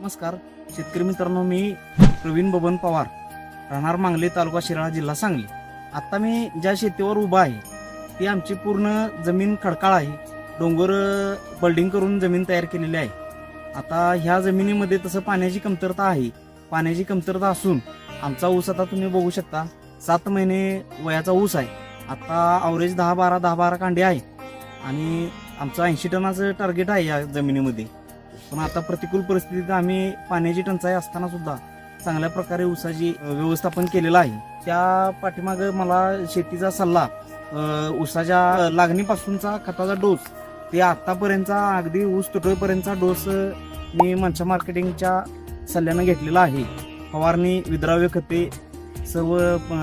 नमस्कार. शेतकरी मित्रांनो मी प्रवीण बबन पवार. राहणार मांगले तालुका शिराळा जिल्हा सांगली. आत्ता मी ज्या शेतीवर उभा आहे ती आमची पूर्ण जमीन खडकाळ आहे. डोंगर बल्डिंग करून जमीन तयार केलेली आहे. आता ह्या जमिनीमध्ये तसं पाण्याची कमतरता आहे. पाण्याची कमतरता असून आमचा ऊस आता तुम्ही बघू शकता सात महिने वयाचा ऊस आहे. आता अवरेज दहा बारा दहा बारा कांडे आहे. आणि आमचं ऐंशी टनाचं टार्गेट आहे या जमिनीमध्ये. पण आता प्रतिकूल परिस्थितीत आम्ही पाण्याची टंचाई असताना सुद्धा चांगल्या प्रकारे ऊसाची व्यवस्थापन केलेलं आहे. त्या पाठीमाग मला शेतीचा सल्ला ऊसाच्या लागणीपासूनचा खताचा डोस ते आतापर्यंतचा अगदी ऊस तुटवेपर्यंतचा डोस मी मंचा मार्केटिंगच्या सल्ल्यानं घेतलेला आहे. फवारणी विद्राव्य खते सर्व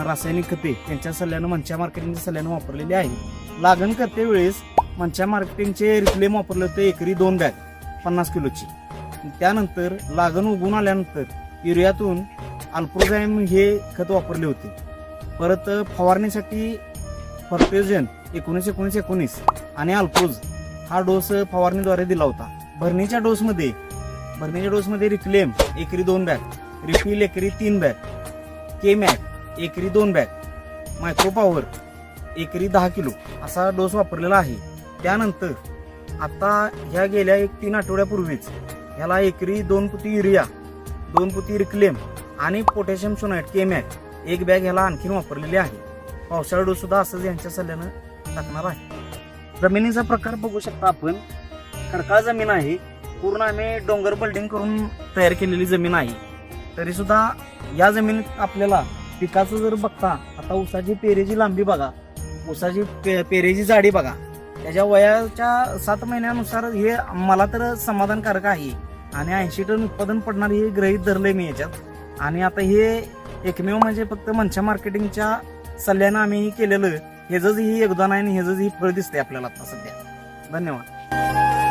रासायनिक खते त्यांच्या सल्ल्यानं मंचा मार्केटिंगच्या सल्ल्यानं वापरलेली आहे. लागण करते वेळेस मंचा मार्केटिंगचे रिक्लेम वापरले होते एकरी दोन बॅग. पन्नास किलोची. त्यानंतर लागण उगून आल्यानंतर युरियातून अल्प्रोझायम हे खत वापरले होते. परत फवारणीसाठी फर्पेजन एकोणीस एकोणीस एकोणीस आणि अल्प्रोज हा डोस फवारणीद्वारे दिला होता. भरणीच्या डोसमध्ये भरणीच्या डोसमध्ये रिक्लेम एकरी दोन बॅग रिफिल एकरी तीन बॅग के मॅक एकरी दोन बॅग मायक्रो पॉवर एकरी दहा किलो असा डोस वापरलेला आहे. त्यानंतर आता ह्या गेल्या एक तीन आठवड्यापूर्वीच ह्याला एकरी दोन पुती युरिया दोन पुती रिक्लेम आणि पोटॅशियम सोनाईट केमॅक एक बॅग ह्याला आणखीन वापरलेली आहे. पावसाळा सुद्धा असंच यांच्या सल्ल्यानं टाकणार आहे. जमिनीचा प्रकार बघू शकता आपण. खडकाळ जमीन आहे. पूर्ण आम्ही डोंगर बिल्डिंग करून तयार केलेली जमीन आहे. तरी सुद्धा या जमिनीत आपल्याला पिकाचं जर बघता आता ऊसाची पेरेची लांबी बघा. ऊसाची पे- पेरेची जाडी बघा. त्याच्या वयाच्या सात महिन्यानुसार हे मला तर समाधानकारक आहे. आणि ऐंशी टन उत्पादन पडणार हे गृहीत धरले मी याच्यात. आणि आता हे एकमेव म्हणजे फक्त मंचा मार्केटिंगच्या सल्ल्यानं आम्ही हे केलेलं ह्याच ही योगदान आहे आणि ह्याच ही फळ दिसते आपल्याला आता सध्या. धन्यवाद.